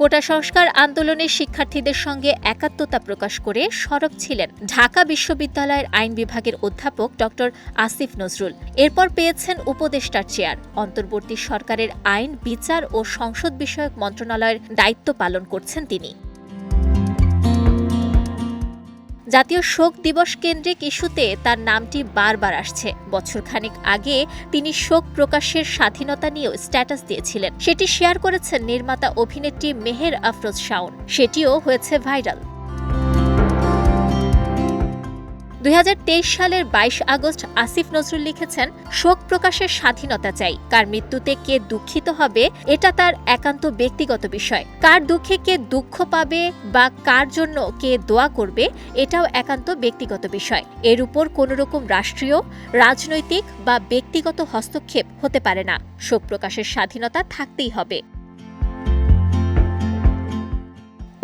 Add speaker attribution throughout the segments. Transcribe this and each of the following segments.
Speaker 1: কোটা সংস্কার আন্দোলনের শিক্ষার্থীদের সঙ্গে একাত্মতা প্রকাশ করে সরব ছিলেন ঢাকা বিশ্ববিদ্যালয়ের আইন বিভাগের অধ্যাপক ড আসিফ নজরুল। এরপর পেয়েছেন উপদেষ্টার চেয়ার। অন্তর্বর্তী সরকারের আইন, বিচার ও সংসদ বিষয়ক মন্ত্রণালয়ের দায়িত্ব পালন করছেন তিনি। জাতীয় শোক দিবস কেন্দ্রিক ইস্যুতে তার নামটি বারবার আসছে। বছরখানেক আগে তিনি শোক প্রকাশের স্বাধীনতা নিয়েও স্ট্যাটাস দিয়েছিলেন। সেটি শেয়ার করেছেন নির্মাতা অভিনেত্রী মেহের আফরোজ শাওন। সেটিও হয়েছে ভাইরাল। দুই হাজার তেইশ সালের বাইশ আগস্ট আসিফ নজরুল লিখেছেন, শোক প্রকাশের স্বাধীনতা চাই। কার মৃত্যুতে কে দুঃখিত হবে, এটা তার একান্ত ব্যক্তিগত বিষয়। কার দুঃখে কে দুঃখ পাবে বা কার জন্য কে দোয়া করবে, এটাও একান্ত ব্যক্তিগত বিষয়। এর উপর কোনো রকম রাষ্ট্রীয়, রাজনৈতিক বা ব্যক্তিগত হস্তক্ষেপ হতে পারে না। শোক প্রকাশের স্বাধীনতা থাকতেই হবে।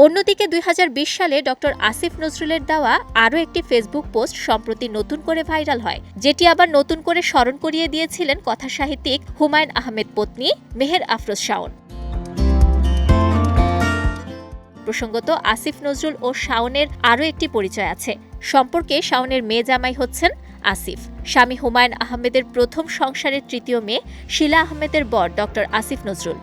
Speaker 1: অন্যদিকে দুই হাজার বিশ সালে ডক্টর আসিফ নজরুলের দেওয়া আরও একটি ফেসবুক পোস্ট সম্প্রতি নতুন করে ভাইরাল হয়, যেটি আবার নতুন করে স্মরণ করিয়ে দিয়েছিলেন কথাসাহিত্যিক হুমায়ুন আহমেদ পত্নী মেহের আফরোজ শাওন। প্রসঙ্গত, আসিফ নজরুল ও শাওনের আরও একটি পরিচয় আছে। সম্পর্কে শাওনের মেয়ে জামাই হচ্ছেন আসিফ। স্বামী হুমায়ুন আহমেদের প্রথম সংসারের তৃতীয় মেয়ে শিলা আহমেদের বর ডক্টর আসিফ নজরুল।